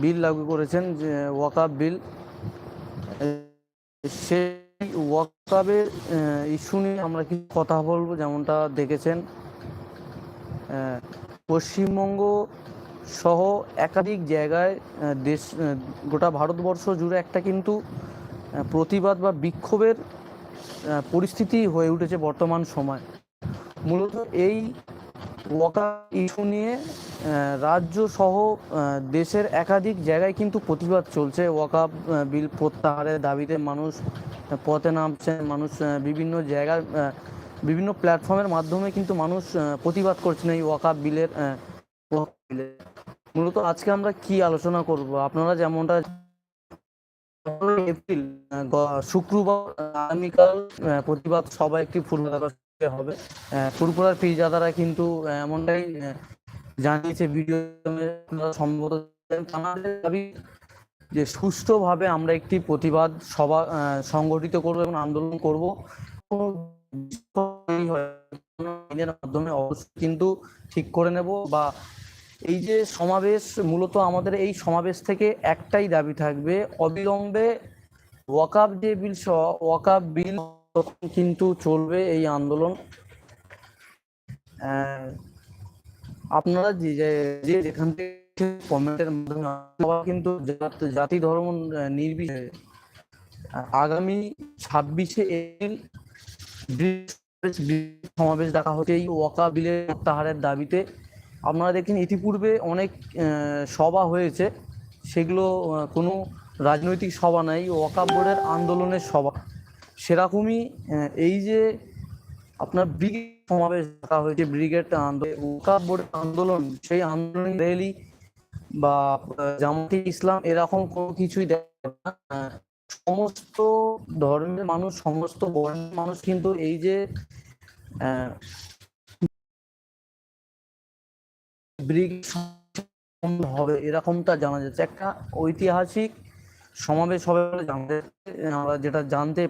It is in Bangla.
বিল লাগু করেছেন যে ওয়াকাব বিল। সেই ওয়াকাবের ইস্যু নিয়ে আমরা কিছু কথা বলব, যেমনটা দেখেছেন। পশ্চিমবঙ্গ সহ একাধিক জায়গায় দেশ গোটা ভারতবর্ষ জুড়ে একটা কিন্তু প্রতিবাদ বা বিক্ষোভের পরিস্থিতি হয়ে উঠেছে বর্তমান সময়। মূলত এই ওয়াকা ইস্যু নিয়ে রাজ্য সহ দেশের একাধিক জায়গায় কিন্তু প্রতিবাদ চলছে। ওয়াকা বিল প্রত্যাহারের দাবিতে মানুষ পথে নামছেন। মানুষ বিভিন্ন জায়গার বিভিন্ন প্ল্যাটফর্মের মাধ্যমে কিন্তু মানুষ প্রতিবাদ করছেন এই ওয়াকা বিলের মূলত আজকে আমরা কি আলোচনা করব? আপনারা যেমনটা এপ্রিল শুক্রবার, আগামীকাল প্রতিবাদ সবাই একটি ফুলবাগান হবে। ফুরপুরার কিন্তু এমনটাই জানিয়েছে ভিডিও সম্ভবত যে সুষ্ঠুভাবে আমরা একটি প্রতিবাদ সভা সংগঠিত করব এবং আন্দোলন করব। মাধ্যমে অবশ্যই কিন্তু ঠিক করে নেব বা এই যে সমাবেশ, মূলত আমাদের এই সমাবেশ থেকে একটাই দাবি থাকবে, অবিলম্বে ওয়াকাব যে বিল সহ, ওয়াকাব বিল কিন্তু চলবে এই আন্দোলন। আপনারা যে যেখান থেকে কমেন্টের মাধ্যমে কিন্তু জাতি ধর্ম নির্বিশেষে আগামী ছাব্বিশে এপ্রিল সমাবেশ দেখা হচ্ছে এই ওয়াকা বিলের প্রত্যাহারের দাবিতে। আপনারা দেখেন, ইতিপূর্বে অনেক সভা হয়েছে। সেগুলো কোনো রাজনৈতিক সভা নাই ওয়াকা বোর্ডের আন্দোলনের সভা। সেরকমই এই যে আপনার ব্রিগেড সমাবেশ হয়েছে, ব্রিগেড আন্দোলন আন্দোলন, সেই আন্দোলন র্যালি বা জামাতি ইসলাম এরকম কোনো কিছুই। সমস্ত ধর্মের মানুষ, সমস্ত বর্ণের মানুষ কিন্তু এই যে হবে এরকমটা জানা যাচ্ছে একটা ঐতিহাসিক সমাবেশ হবে জানতে আমরা যেটা জানতে